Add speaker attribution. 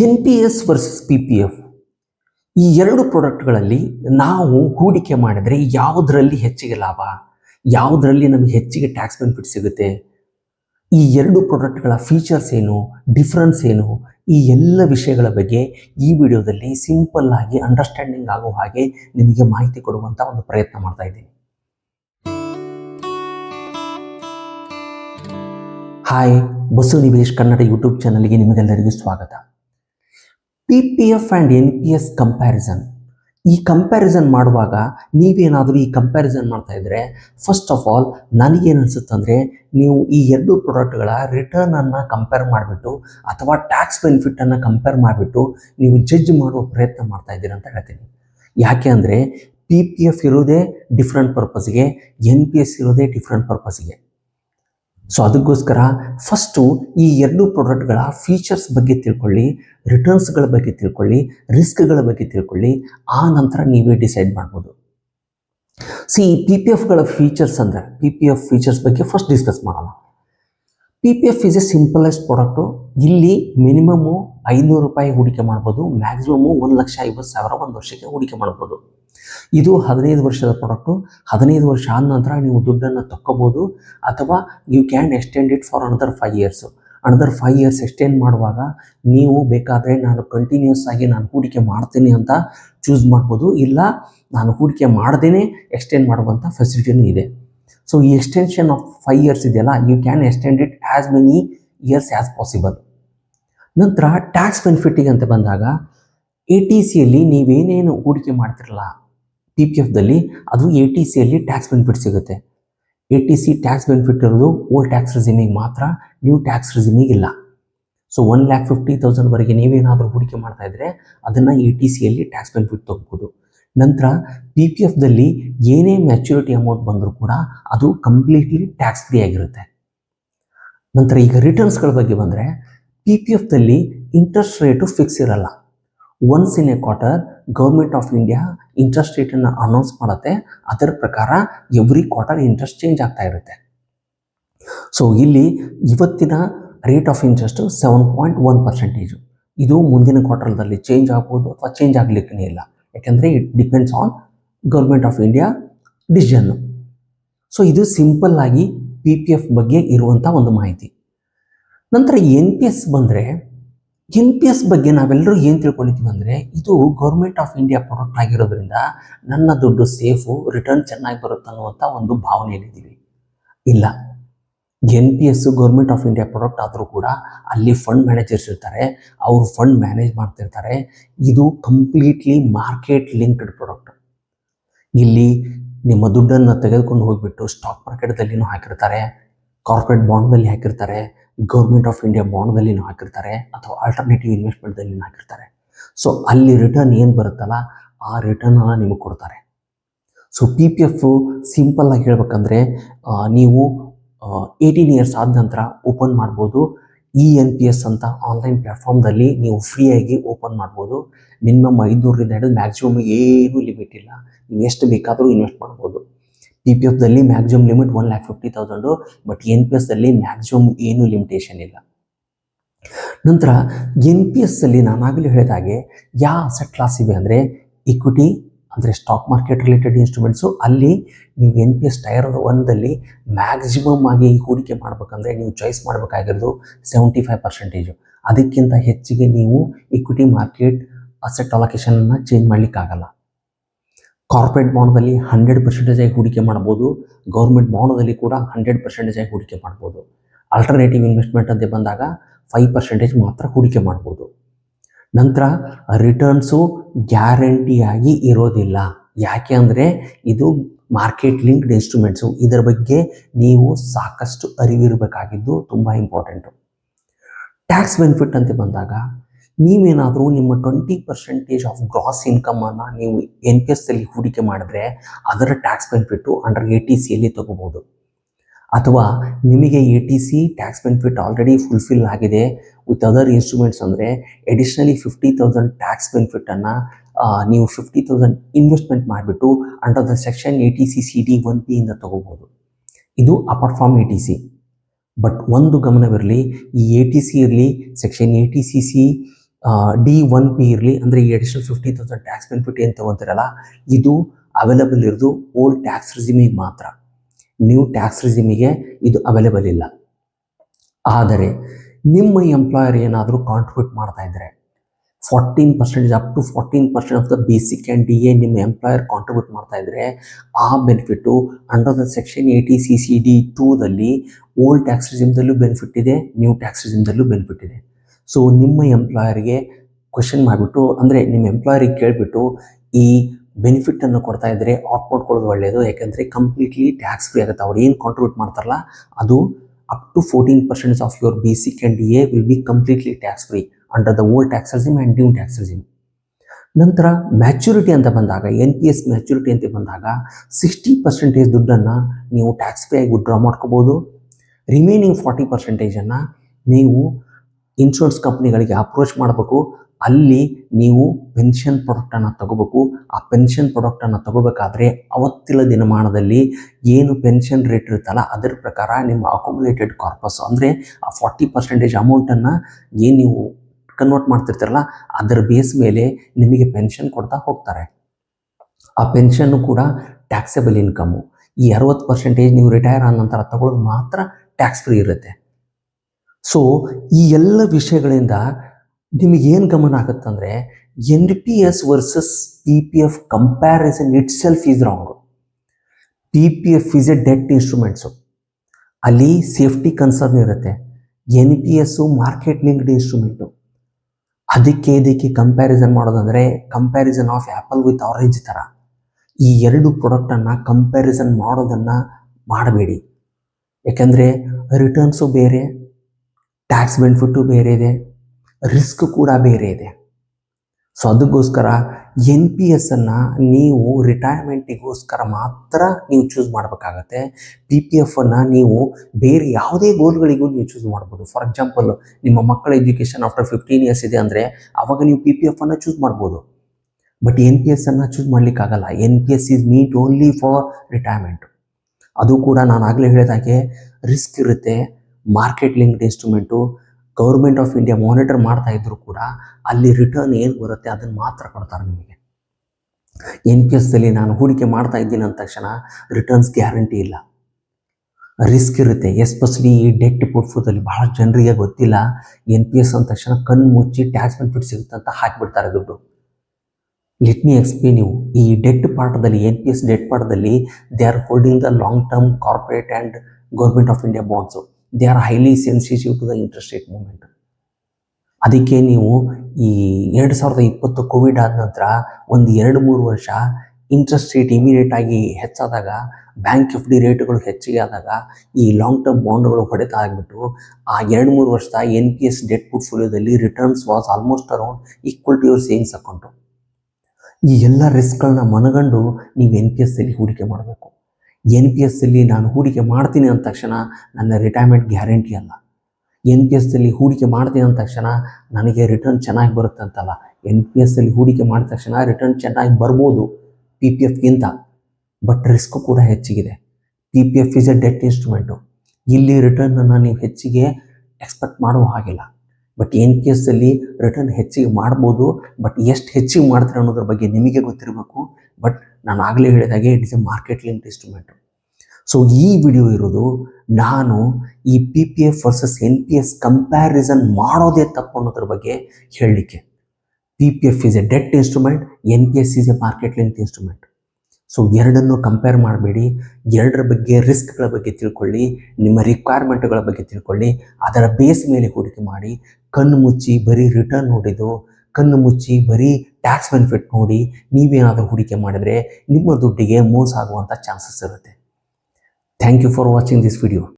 Speaker 1: N P S versus P P F ಈ ಎರಡು ಪ್ರಾಡಕ್ಟ್ಗಳಲ್ಲಿ ನಾವು ಹೂಡಿಕೆ ಮಾಡಿದರೆ ಯಾವುದರಲ್ಲಿ ಹೆಚ್ಚಿಗೆ ಲಾಭ? ಯಾವುದರಲ್ಲಿ ನಮಗೆ ಹೆಚ್ಚಿಗೆ ಟ್ಯಾಕ್ಸ್ ಬೆನಿಫಿಟ್ ಸಿಗುತ್ತೆ? ಈ ಎರಡು ಪ್ರಾಡಕ್ಟ್ಗಳ ಫೀಚರ್ಸ್ ಏನು ಡಿಫ್ರೆನ್ಸ್ ಏನು? ಈ ಎಲ್ಲ ವಿಷಯಗಳ ಬಗ್ಗೆ ಈ ವಿಡಿಯೋದಲ್ಲಿ ಸಿಂಪಲ್ ಆಗಿ ಅಂಡರ್ಸ್ಟ್ಯಾಂಡಿಂಗ್ ಆಗೋ ಹಾಗೆ ನಿಮಗೆ ಮಾಹಿತಿ ಕೊಡುವಂಥ ಒಂದು ಪ್ರಯತ್ನ ಮಾಡ್ತಾ ಇದ್ದೀನಿ. ಹಾಯ್ ಬಸು ನಿವೇಶ್ ಕನ್ನಡ ಯೂಟ್ಯೂಬ್ ಚಾನಲ್ಗೆ ನಿಮಗೆಲ್ಲರಿಗೂ ಸ್ವಾಗತ. P P F and N P S comparison ಈ ಕಂಪ್ಯಾರಿಸನ್ ಮಾಡುವಾಗ ನೀವೇನಾದರೂ ಈ ಕಂಪ್ಯಾರಿಸನ್ ಮಾಡ್ತಾ ಇದ್ದರೆ ಫಸ್ಟ್ ಆಫ್ ಆಲ್ ನನಗೇನು ಅನಿಸುತ್ತೆ ಅಂದರೆ ನೀವು ಈ ಎರಡು ಪ್ರಾಡಕ್ಟ್ಗಳ ರಿಟರ್ನನ್ನು ಕಂಪೇರ್ ಮಾಡಿಬಿಟ್ಟು, ಅಥವಾ ಟ್ಯಾಕ್ಸ್ ಬೆನಿಫಿಟನ್ನು ಕಂಪೇರ್ ಮಾಡಿಬಿಟ್ಟು, ನೀವು ಜಡ್ಜ್ ಮಾಡುವ ಪ್ರಯತ್ನ ಮಾಡ್ತಾ ಇದ್ದೀರಿ ಅಂತ ಹೇಳ್ತೀನಿ. ಯಾಕೆ ಅಂದರೆ ಪಿ ಪಿ ಎಫ್ ಇರೋದೇ ಡಿಫ್ರೆಂಟ್ ಪರ್ಪಸ್ಗೆ ಎನ್ ಪಿ ಎಸ್ ಇರೋದೇ ಡಿಫ್ರೆಂಟ್ ಪರ್ಪಸ್ಗೆ ಸೊ ಅದಕ್ಕೋಸ್ಕರ ಫಸ್ಟು ಈ ಎರಡು ಪ್ರಾಡಕ್ಟ್ಗಳ ಫೀಚರ್ಸ್ ಬಗ್ಗೆ ತಿಳ್ಕೊಳ್ಳಿ ರಿಟರ್ನ್ಸ್ಗಳ ಬಗ್ಗೆ ತಿಳ್ಕೊಳ್ಳಿ ರಿಸ್ಕ್ಗಳ ಬಗ್ಗೆ ತಿಳ್ಕೊಳ್ಳಿ, ಆ ನಂತರ ನೀವೇ ಡಿಸೈಡ್ ಮಾಡ್ಬೋದು. ಸಿ ಪಿ ಪಿ ಎಫ್ಗಳ ಫೀಚರ್ಸ್ ಅಂದರೆ ಪಿ ಪಿ ಎಫ್ ಫೀಚರ್ಸ್ ಬಗ್ಗೆ ಫಸ್ಟ್ ಡಿಸ್ಕಸ್ ಮಾಡೋಣ. P P F is a simplest product ಇಲ್ಲಿ ಮಿನಿಮಮ್ಮು ಐನೂರು ರೂಪಾಯಿ ಹೂಡಿಕೆ ಮಾಡ್ಬೋದು ಮ್ಯಾಕ್ಸಿಮಮ್ಮು ಒಂದು ಲಕ್ಷ ಐವತ್ತು ಸಾವಿರ ಒಂದು ವರ್ಷಕ್ಕೆ ಹೂಡಿಕೆ ಮಾಡ್ಬೋದು. ಇದು ಹದಿನೈದು ವರ್ಷದ ಪ್ರಾಡಕ್ಟು ಹದಿನೈದು ವರ್ಷ ಆದ ನಂತರ ನೀವು ದುಡ್ಡನ್ನು ತಕ್ಕೋಬೋದು, ಅಥವಾ you can extend it for another five years another five years extend ಮಾಡುವಾಗ ನೀವು ಬೇಕಾದರೆ ನಾನು ಕಂಟಿನ್ಯೂಸ್ ಆಗಿ ನಾನು ಹೂಡಿಕೆ ಮಾಡ್ತೀನಿ ಅಂತ ಚೂಸ್ ಮಾಡ್ಬೋದು. ಇಲ್ಲ, ನಾನು ಹೂಡಿಕೆ ಮಾಡ್ದೇ ಎಕ್ಸ್ಟೆಂಡ್ ಮಾಡುವಂಥ ಫೆಸಿಲಿಟಿನೂ ಇದೆ. ಸೊ ಈ ಎಕ್ಸ್ಟೆನ್ಷನ್ ಆಫ್ ಫೈವ್ ಇಯರ್ಸ್ ಇದೆಯಲ್ಲ you can extend it as many years as possible ನಂತರ ಟ್ಯಾಕ್ಸ್ ಬೆನಿಫಿಟ್ಟಿಗೆ ಅಂತ ಬಂದಾಗ ಎ ಟಿ ಸಿಯಲ್ಲಿ ನೀವೇನೇನು ಹೂಡಿಕೆ ಮಾಡ್ತಿರಲ್ಲ ಪಿ ಪಿ ಎಫ್ದಲ್ಲಿ ಅದು ಎ ಟಿ ಸಿಯಲ್ಲಿ ಟ್ಯಾಕ್ಸ್ ಬೆನಿಫಿಟ್ ಸಿಗುತ್ತೆ. A T C tax benefit ಇರೋದು ಓಲ್ಡ್ ಟ್ಯಾಕ್ಸ್ ರಿಸಿಮಿಗೆ ಮಾತ್ರ ನ್ಯೂ ಟ್ಯಾಕ್ಸ್ ರಿಸಿಮಿಗೆ ಇಲ್ಲ. ಸೊ ಒನ್ ಲ್ಯಾಕ್ ಫಿಫ್ಟಿ ತೌಸಂಡ್ವರೆಗೆ ನೀವೇನಾದರೂ ಹೂಡಿಕೆ ಮಾಡ್ತಾ ಇದ್ದರೆ ಅದನ್ನು ಎ ಟಿ ಸಿಯಲ್ಲಿ ಟ್ಯಾಕ್ಸ್ ಬೆನಿಫಿಟ್ ತೊಗೋಬೋದು ನಂತರ ಪಿ ಪಿ ಎಫ್ದಲ್ಲಿ ಏನೇ ಮ್ಯಾಚುರಿಟಿ ಅಮೌಂಟ್ ಬಂದರೂ ಕೂಡ ಅದು ಕಂಪ್ಲೀಟ್ಲಿ ಟ್ಯಾಕ್ಸ್ ಫ್ರೀ ಆಗಿರುತ್ತೆ. ನಂತರ ಈಗ ರಿಟರ್ನ್ಸ್ಗಳ ಬಗ್ಗೆ ಬಂದರೆ ಪಿ ಪಿ ಎಫ್ದಲ್ಲಿ ಇಂಟ್ರೆಸ್ಟ್ ರೇಟು ಫಿಕ್ಸ್ ಇರಲ್ಲ. Once in a quarter government of India interest ರೇಟನ್ನು announce ಮಾಡುತ್ತೆ. ಅದರ ಪ್ರಕಾರ ಎವ್ರಿ ಕ್ವಾರ್ಟರ್ ಇಂಟ್ರೆಸ್ಟ್ ಚೇಂಜ್ ಆಗ್ತಾ ಇರುತ್ತೆ. ಸೊ ಇಲ್ಲಿ ಇವತ್ತಿನ rate of interest seven point one percentage ಇದು ಮುಂದಿನ ಕ್ವಾರ್ಟರ್ದಲ್ಲಿ ಚೇಂಜ್ ಆಗ್ಬೋದು ಅಥವಾ ಚೇಂಜ್ ಆಗಲಿಕ್ಕೇ ಇಲ್ಲ. ಯಾಕೆಂದರೆ it depends on government of India decision so ಇದು ಸಿಂಪಲ್ ಆಗಿ ಪಿ ಪಿ ಎಫ್ ಬಗ್ಗೆ ಇರುವಂಥ ಒಂದು ಮಾಹಿತಿ. ನಂತರ ಎನ್ ಪಿ ಎಸ್ ಬಂದರೆ ಎನ್ ಪಿ ಎಸ್ ಬಗ್ಗೆ ನಾವೆಲ್ಲರೂ ಏನು ತಿಳ್ಕೊಂಡಿದ್ದೀವಿ ಅಂದರೆ, ಇದು ಗೌರ್ಮೆಂಟ್ ಆಫ್ ಇಂಡಿಯಾ ಪ್ರಾಡಕ್ಟ್ ಆಗಿರೋದ್ರಿಂದ ನನ್ನ ದುಡ್ಡು ಸೇಫು ರಿಟರ್ನ್ ಚೆನ್ನಾಗಿ ಬರುತ್ತೆ ಅನ್ನುವಂಥ ಒಂದು ಭಾವನೆಯಲ್ಲಿದ್ದೀವಿ. ಇಲ್ಲ. N P S government of India product ಆದರೂ ಕೂಡ ಅಲ್ಲಿ ಫಂಡ್ ಮ್ಯಾನೇಜರ್ಸ್ ಇರ್ತಾರೆ. ಅವರು ಫಂಡ್ ಮ್ಯಾನೇಜ್ ಮಾಡ್ತಿರ್ತಾರೆ. ಇದು ಕಂಪ್ಲೀಟ್ಲಿ ಮಾರ್ಕೆಟ್ ಲಿಂಕ್ಡ್ ಪ್ರಾಡಕ್ಟ್ ಇಲ್ಲಿ ನಿಮ್ಮ ದುಡ್ಡನ್ನು ತೆಗೆದುಕೊಂಡು ಹೋಗಿಬಿಟ್ಟು ಸ್ಟಾಕ್ ಮಾರ್ಕೆಟ್ದಲ್ಲಿನೂ ಹಾಕಿರ್ತಾರೆ. ಕಾರ್ಪೊರೇಟ್ ಬಾಂಡ್ನಲ್ಲಿ ಹಾಕಿರ್ತಾರೆ. ಗೌರ್ಮೆಂಟ್ ಆಫ್ ಇಂಡಿಯಾ ಬಾಂಡ್ದಲ್ಲಿನೂ ಹಾಕಿರ್ತಾರೆ. ಅಥವಾ ಆಲ್ಟರ್ನೇಟಿವ್ ಇನ್ವೆಸ್ಟ್ಮೆಂಟ್ದಲ್ಲಿನೂ ಹಾಕಿರ್ತಾರೆ. ಸೊ ಅಲ್ಲಿ ರಿಟರ್ನ್ ಏನು ಬರುತ್ತಲ್ಲ, ಆ ರಿಟರ್ನನ್ನು ನಿಮಗೆ ಕೊಡ್ತಾರೆ. ಸೊ ಪಿ ಪಿ ಎಫ್ ಸಿಂಪಲ್ಲಾಗಿ ಹೇಳ್ಬೇಕಂದ್ರೆ ನೀವು ಏಯ್ಟೀನ್ ಇಯರ್ಸ್ ಆದ ನಂತರ ಓಪನ್ ಮಾಡ್ಬೋದು. ಇ ಎನ್ ಪಿ ಎಸ್ ಅಂತ ಆನ್ಲೈನ್ ಪ್ಲ್ಯಾಟ್ಫಾರ್ಮ್ದಲ್ಲಿ ನೀವು ಫ್ರೀಯಾಗಿ ಓಪನ್ ಮಾಡ್ಬೋದು. ಮಿನಿಮಮ್ ಐದುನೂರರಿಂದ ಹಿಡಿದು ಮ್ಯಾಕ್ಸಿಮಮ್ ಏನೂ ಲಿಮಿಟ್ ಇಲ್ಲ. ನೀವು ಎಷ್ಟು ಬೇಕಾದರೂ ಇನ್ವೆಸ್ಟ್ ಮಾಡ್ಬೋದು. P P ಎಫ್ದಲ್ಲಿ maximum limit one lakh fifty thousand but N P ಎಸ್ದಲ್ಲಿ maximum ಏನೂ ಲಿಮಿಟೇಷನ್ ಇಲ್ಲ. ನಂತರ ಎನ್ ಪಿ ಎಸ್ಸಲ್ಲಿ ನಾನಾಗಲೇ ಹೇಳಿದ ಹಾಗೆ, ಯಾವ ಅಸೆಟ್ ಕ್ಲಾಸ್ ಇವೆ ಅಂದರೆ ಇಕ್ವಿಟಿ ಅಂದರೆ ಸ್ಟಾಕ್ ಮಾರ್ಕೆಟ್ ರಿಲೇಟೆಡ್ ಇನ್ಸ್ಟ್ರೂಮೆಂಟ್ಸು ಅಲ್ಲಿ ನೀವು ಎನ್ ಪಿ ಎಸ್ ಟೈರ್ ಒಂದಲ್ಲಿ ಮ್ಯಾಕ್ಸಿಮಮ್ ಆಗಿ ಹೂಡಿಕೆ ಮಾಡಬೇಕಂದ್ರೆ ನೀವು ಚಾಯ್ಸ್ ಮಾಡಬೇಕಾಗಿರೋದು ಸೆವೆಂಟಿ ಫೈವ್ ಪರ್ಸೆಂಟೇಜು ಅದಕ್ಕಿಂತ ಹೆಚ್ಚಿಗೆ ನೀವು ಇಕ್ವಿಟಿ ಮಾರ್ಕೆಟ್ ಅಸೆಟ್ ಅಲೊಕೇಶನನ್ನು ಚೇಂಜ್ ಮಾಡಲಿಕ್ಕಾಗಲ್ಲ. ಕಾರ್ಪೊರೇಟ್ ಬಾಂಡ್ದಲ್ಲಿ ಹಂಡ್ರೆಡ್ ಪರ್ಸೆಂಟೇಜ್ ಆಗಿ ಹೂಡಿಕೆ ಮಾಡ್ಬೋದು. ಗೌರ್ಮೆಂಟ್ ಬಾಂಡ್ದಲ್ಲಿ ಕೂಡ ಹಂಡ್ರೆಡ್ ಪರ್ಸೆಂಟೇಜ್ ಆಗಿ ಹೂಡಿಕೆ ಮಾಡ್ಬೋದು. ಆಲ್ಟರ್ನೇಟಿವ್ ಇನ್ವೆಸ್ಟ್ಮೆಂಟ್ ಅಂತ ಬಂದಾಗ ಫೈವ್ ಪರ್ಸೆಂಟೇಜ್ ಮಾತ್ರ ಹೂಡಿಕೆ ಮಾಡ್ಬೋದು. ನಂತರ ರಿಟರ್ನ್ಸು ಗ್ಯಾರಂಟಿಯಾಗಿ ಇರೋದಿಲ್ಲ. ಯಾಕೆ ಅಂದರೆ ಇದು ಮಾರ್ಕೆಟ್ ಲಿಂಕ್ಡ್ ಇನ್ಸ್ಟ್ರೂಮೆಂಟ್ಸು ಇದರ ಬಗ್ಗೆ ನೀವು ಸಾಕಷ್ಟು ಅರಿವಿರಬೇಕಾಗಿದ್ದು ತುಂಬ ಇಂಪಾರ್ಟೆಂಟು ಟ್ಯಾಕ್ಸ್ ಬೆನಿಫಿಟ್ ಅಂತ ಬಂದಾಗ ನೀವೇನಾದರೂ ನಿಮ್ಮ ಟ್ವೆಂಟಿ ಪರ್ಸೆಂಟೇಜ್ ಆಫ್ ಗ್ರಾಸ್ ಇನ್ಕಮನ್ನು ನೀವು ಎನ್ ಪಿ ಎಸ್ಸಲ್ಲಿ ಹೂಡಿಕೆ ಮಾಡಿದ್ರೆ ಅದರ tax benefit under A T ಸಿಯಲ್ಲಿ ತಗೋಬೋದು. ಅಥವಾ ನಿಮಗೆ eighty C tax benefit already fulfil ಆಗಿದೆ. ವಿತ್ ಅದರ್ ಇನ್ಸ್ಟ್ರೂಮೆಂಟ್ಸ್ ಅಂದರೆ ಎಡಿಷ್ನಲಿ ಫಿಫ್ಟಿ ತೌಸಂಡ್ ಟ್ಯಾಕ್ಸ್ ಬೆನಿಫಿಟನ್ನು ನೀವು ಫಿಫ್ಟಿ ತೌಸಂಡ್ ಇನ್ವೆಸ್ಟ್ಮೆಂಟ್ ಮಾಡಿಬಿಟ್ಟು under the section eighty C C D one P ಇಂದ ತಗೋಬೋದು. ಇದು apart from eighty C but ಒಂದು ಗಮನವಿರಲಿ, ಈ ಎ ಟಿ ಸಿ ಇರಲಿ section eighty C C D one P ಇರಲಿ, ಅಂದರೆ ಈ additional fifty thousand tax benefit ಏನು ತೊಗೊತೀರಲ್ಲ, ಇದು ಅವೈಲಬಲ್ ಇರೋದು ಓಲ್ಡ್ ಟ್ಯಾಕ್ಸ್ ರಿಸಿಮಿಗೆ ಮಾತ್ರ. ನ್ಯೂ ಟ್ಯಾಕ್ಸ್ ರಿಸಿಮಿಗೆ ಇದು ಅವೈಲೇಬಲ್ ಇಲ್ಲ. ಆದರೆ ನಿಮ್ಮ ಎಂಪ್ಲಾಯರ್ ಏನಾದರೂ ಕಾಂಟ್ರಿಬ್ಯೂಟ್ ಮಾಡ್ತಾ ಇದ್ದರೆ fourteen percentage up to fourteen percent of the basic and D A ನಿಮ್ಮ ಎಂಪ್ಲಾಯರ್ ಕಾಂಟ್ರಿಬ್ಯೂಟ್ ಮಾಡ್ತಾ ಇದ್ದರೆ ಆ benefit under the section eighty C C D ಟೂದಲ್ಲಿ old tax ರಿಸಿಮ್ದಲ್ಲೂ ಬೆನಿಫಿಟ್ ಇದೆ ನ್ಯೂ ಟ್ಯಾಕ್ಸ್ ರಿಸಿಮ್ದಲ್ಲೂ ಬೆನಿಫಿಟ್ ಇದೆ. ಸೊ ನಿಮ್ಮ ಎಂಪ್ಲಾಯರ್ಗೆ ಕ್ವಶನ್ ಮಾಡಿಬಿಟ್ಟು ಅಂದರೆ ನಿಮ್ಮ ಎಂಪ್ಲಾಯರಿಗೆ ಕೇಳಿಬಿಟ್ಟು ಈ ಬೆನಿಫಿಟನ್ನು ಕೊಡ್ತಾ ಇದ್ದರೆ ಆಪ್ ಮಾಡ್ಕೊಳ್ಳೋದು ಒಳ್ಳೆಯದು ಯಾಕೆಂದರೆ ಕಂಪ್ಲೀಟ್ಲಿ ಟ್ಯಾಕ್ಸ್ ಫ್ರೀ ಆಗುತ್ತೆ. ಅವ್ರು ಏನು ಕಾಂಟ್ರಿಬ್ಯೂಟ್ ಮಾಡ್ತಾರಲ್ಲ, ಅದು up to fourteen percent of your basic and a will be completely tax free under the old tax regime and new tax regime ನಂತರ ಮ್ಯಾಚುರಿಟಿ ಅಂತ ಬಂದಾಗ ಎನ್ ಪಿ ಎಸ್ ಮ್ಯಾಚುರಿಟಿ ಅಂತ ಬಂದಾಗ ಸಿಕ್ಸ್ಟಿ ಪರ್ಸೆಂಟೇಜ್ ದುಡ್ಡನ್ನು ನೀವು tax free ಆಗಿ withdraw ಮಾಡ್ಕೋಬೋದು. Remaining forty ಪರ್ಸೆಂಟೇಜನ್ನು ನೀವು ಇನ್ಶೂರೆನ್ಸ್ ಕಂಪ್ನಿಗಳಿಗೆ ಅಪ್ರೋಚ್ ಮಾಡಬೇಕು. ಅಲ್ಲಿ ನೀವು ಪೆನ್ಷನ್ ಪ್ರಾಡಕ್ಟನ್ನು ತಗೋಬೇಕು. ಆ ಪೆನ್ಷನ್ ಪ್ರಾಡಕ್ಟನ್ನು ತಗೋಬೇಕಾದ್ರೆ ಅವತ್ತಿನ ದಿನಮಾನದಲ್ಲಿ ಏನು ಪೆನ್ಷನ್ ರೇಟ್ ಇರುತ್ತಲ್ಲ ಅದರ ಪ್ರಕಾರ ನಿಮ್ಮ ಅಕೊಮುಲೇಟೆಡ್ ಕಾರ್ಪಸ್ ಅಂದರೆ ಆ ಫಾರ್ಟಿ ಪರ್ಸೆಂಟೇಜ್ ಅಮೌಂಟನ್ನು ಏನು ನೀವು ಕನ್ವರ್ಟ್ ಮಾಡ್ತಿರ್ತೀರಲ್ಲ ಅದರ ಬೇಸ್ ಮೇಲೆ ನಿಮಗೆ ಪೆನ್ಷನ್ ಕೊಡ್ತಾ ಹೋಗ್ತಾರೆ. ಆ ಪೆನ್ಷನ್ನು ಕೂಡ ಟ್ಯಾಕ್ಸೆಬಲ್ ಇನ್ಕಮು ಈ ಅರವತ್ತು ಪರ್ಸೆಂಟೇಜ್ ನೀವು ರಿಟೈರ್ ಆದ ನಂತರ ತಗೊಳ್ಳೋದು ಮಾತ್ರ ಟ್ಯಾಕ್ಸ್ ಫ್ರೀ ಇರುತ್ತೆ. ಸೊ ಈ ಎಲ್ಲ ವಿಷಯಗಳಿಂದ ನಿಮಗೇನು ಗಮನ ಆಗುತ್ತಂದರೆ N P S versus P P F comparison itself is wrong P P F is a debt instruments ಅಲ್ಲಿ ಸೇಫ್ಟಿ ಕನ್ಸರ್ನ್ ಇರುತ್ತೆ. N P S market linked instrument ಅದಕ್ಕೆ ಇದಕ್ಕೆ ಕಂಪ್ಯಾರಿಸನ್ ಮಾಡೋದಂದರೆ comparison of apple with orange ಥರ ಈ ಎರಡು ಪ್ರಾಡಕ್ಟನ್ನು comparison ಮಾಡೋದನ್ನು ಮಾಡಬೇಡಿ. ಯಾಕೆಂದರೆ ರಿಟರ್ನ್ಸು ಬೇರೆ ಟ್ಯಾಕ್ಸ್ ಬೆನಿಫಿಟ್ಟು ಬೇರೆ ಇದೆ. ರಿಸ್ಕ್ ಕೂಡ ಬೇರೆ ಇದೆ. ಸೊ ಅದಕ್ಕೋಸ್ಕರ ಎನ್ ಪಿ ಎಸ್ಸನ್ನು ನೀವು ರಿಟೈರ್ಮೆಂಟಿಗೋಸ್ಕರ ಮಾತ್ರ ನೀವು ಚೂಸ್ ಮಾಡಬೇಕಾಗತ್ತೆ. ಪಿ ಪಿ ಎಫನ್ನು ನೀವು ಬೇರೆ ಯಾವುದೇ ಗೋಲ್ಗಳಿಗೂ ನೀವು ಚೂಸ್ ಮಾಡ್ಬೋದು. ಫಾರ್ ಎಕ್ಸಾಂಪಲ್ ನಿಮ್ಮ ಮಕ್ಕಳ ಎಜುಕೇಷನ್ ಆಫ್ಟರ್ ಫಿಫ್ಟೀನ್ ಇಯರ್ಸ್ ಇದೆ ಅಂದರೆ ಆವಾಗ ನೀವು ಪಿ ಪಿ ಎಫನ್ನು ಚೂಸ್ ಮಾಡ್ಬೋದು. ಬಟ್ ಎನ್ ಪಿ ಎಸ್ಸನ್ನು choose ಮಾಡಲಿಕ್ಕಾಗಲ್ಲ. N P S is meant only for retirement ಅದು ಕೂಡ ನಾನು ಆಗಲೇ ಹೇಳಿದಾಗೆ ರಿಸ್ಕ್ ಇರುತ್ತೆ. Market linked instrument government of India monitor ಮಾಡ್ತಾ ಇದ್ರು ಕೂಡ ಅಲ್ಲಿ ರಿಟರ್ನ್ ಏನು ಬರುತ್ತೆ ಅದನ್ನು ಮಾತ್ರ ಕೊಡ್ತಾರೆ ನಿಮಗೆ. ಎನ್ ಪಿ ಎಸ್ದಲ್ಲಿ ನಾನು ಹೂಡಿಕೆ ಮಾಡ್ತಾ ಇದ್ದೀನಿ ಅಂದ ತಕ್ಷಣ ರಿಟರ್ನ್ಸ್ ಗ್ಯಾರಂಟಿ ಇಲ್ಲ. ರಿಸ್ಕ್ ಇರುತ್ತೆ. ಎಸ್ಪೆಷಲಿ ಈ ಡೆಟ್ ಪೋರ್ಟ್ಫೋದಲ್ಲಿ ಬಹಳ ಜನರಿಗೆ ಗೊತ್ತಿಲ್ಲ. ಎನ್ ಪಿ ಎಸ್ ಅಂದ ತಕ್ಷಣ ಕಣ್ಣು ಮುಚ್ಚಿ ಟ್ಯಾಕ್ಸ್ ಬೆನಿಫಿಟ್ ಸಿಗುತ್ತೆ ಅಂತ ಹಾಕಿಬಿಡ್ತಾರೆ ದುಡ್ಡು. ಲೆಟ್ ಮಿ ಎಕ್ಸ್ಪ್ಲೇನ್ ನೀವು ಈ ಡೆಟ್ ಪಾಠದಲ್ಲಿ ಎನ್ ಪಿ ಎಸ್ ಡೆಟ್ ಪಾಠದಲ್ಲಿ they are holding the long term corporate and government of India bonds they are highly sensitive to the interest rate movement ಅದಕ್ಕೆ ನೀವು ಈ ಎರಡು ಸಾವಿರದ ಇಪ್ಪತ್ತು ಕೋವಿಡ್ ಆದ ನಂತರ ಒಂದು ಎರಡು ಮೂರು ವರ್ಷ ಇಂಟ್ರೆಸ್ಟ್ ರೇಟ್ ಇಮಿಡಿಯೇಟ್ ಆಗಿ ಹೆಚ್ಚಾದಾಗ ಬ್ಯಾಂಕ್ ಎಫ್ ಡಿ ರೇಟ್ಗಳು ಹೆಚ್ಚಿಗೆ ಆದಾಗ ಈ ಲಾಂಗ್ ಟರ್ಮ್ ಬಾಂಡ್ಗಳು ಹೊಡೆತ ಆಗಿಬಿಟ್ಟು ಆ ಎರಡು ಮೂರು ವರ್ಷದ N P S debt ಪೋರ್ಟ್ಫೋಲಿಯೋದಲ್ಲಿ returns was almost around equal to your savings account ಈ ಎಲ್ಲ ರಿಸ್ಕ್ಗಳನ್ನ ಮನಗಂಡು ನೀವು ಎನ್ ಪಿ ಎಸ್ಸಲ್ಲಿ ಹೂಡಿಕೆ ಮಾಡಬೇಕು. ಎನ್ ಪಿ ಎಸ್ಸಲ್ಲಿ ನಾನು ಹೂಡಿಕೆ ಮಾಡ್ತೀನಿ ಅಂದ ತಕ್ಷಣ ನನ್ನ ರಿಟೈರ್ಮೆಂಟ್ ಗ್ಯಾರಂಟಿ ಅಲ್ಲ. ಎನ್ ಪಿ ಎಸ್ಸಲ್ಲಿ ಹೂಡಿಕೆ ಮಾಡ್ತೀನಿ ಅಂದ ತಕ್ಷಣ ನನಗೆ ರಿಟರ್ನ್ ಚೆನ್ನಾಗಿ ಬರುತ್ತೆ ಅಂತಲ್ಲ. ಎನ್ ಪಿ ಎಸ್ಸಲ್ಲಿ ಹೂಡಿಕೆ ಮಾಡಿದ ತಕ್ಷಣ ರಿಟರ್ನ್ ಚೆನ್ನಾಗಿ ಬರ್ಬೋದು ಪಿ ಪಿ ಎಫ್ಗಿಂತ ಬಟ್ ರಿಸ್ಕ್ ಕೂಡ ಹೆಚ್ಚಿಗಿದೆ. P P F is a debt instrument ಇಲ್ಲಿ ರಿಟರ್ನನ್ನು ನೀವು ಹೆಚ್ಚಿಗೆ ಎಕ್ಸ್ಪೆಕ್ಟ್ ಮಾಡುವ ಹಾಗಿಲ್ಲ. ಬಟ್ ಎನ್ ಪಿ ಎಸ್ಸಲ್ಲಿ ರಿಟರ್ನ್ ಹೆಚ್ಚಿಗೆ ಮಾಡ್ಬೋದು. ಬಟ್ ಎಷ್ಟು ಹೆಚ್ಚಿಗೆ ಮಾಡ್ತಾರೆ ಅನ್ನೋದ್ರ ಬಗ್ಗೆ ನಿಮಗೆ ಗೊತ್ತಿರಬೇಕು. ಬಟ್ ನಾನು ಆಗಲೇ ಹೇಳಿದಾಗೆ it is a market link instrument so ಈ ವಿಡಿಯೋ ಇರೋದು ನಾನು ಈ P P F versus N P S comparison ಮಾಡೋದೇ ತಪ್ಪು ಅನ್ನೋದ್ರ ಬಗ್ಗೆ ಹೇಳಲಿಕ್ಕೆ. P P F is a debt instrument N P S is a market link instrument so ಎರಡನ್ನು ಕಂಪೇರ್ ಮಾಡಬೇಡಿ. ಎರಡರ ಬಗ್ಗೆ ರಿಸ್ಕ್ಗಳ ಬಗ್ಗೆ ತಿಳ್ಕೊಳ್ಳಿ, ನಿಮ್ಮ ರಿಕ್ವೈರ್ಮೆಂಟ್ಗಳ ಬಗ್ಗೆ ತಿಳ್ಕೊಳ್ಳಿ, ಅದರ ಬೇಸ್ ಮೇಲೆ ಹೂಡಿಕೆ ಮಾಡಿ, ಕಣ್ಣು ಮುಚ್ಚಿ ಬರೀ ರಿಟರ್ನ್ ನೋಡಿದ್ದು, ಕಣ್ಣು ಮುಚ್ಚಿ ಬರೀ ಟ್ಯಾಕ್ಸ್ ಬೆನಿಫಿಟ್ ನೋಡಿ ನೀವೇನಾದರೂ ಹೂಡಿಕೆ ಮಾಡಿದರೆ ನಿಮ್ಮ ದುಡ್ಡಿಗೆ ಮೋಸ ಆಗುವಂಥ ಚಾನ್ಸಸ್ ಇರುತ್ತೆ. Thank you for watching this video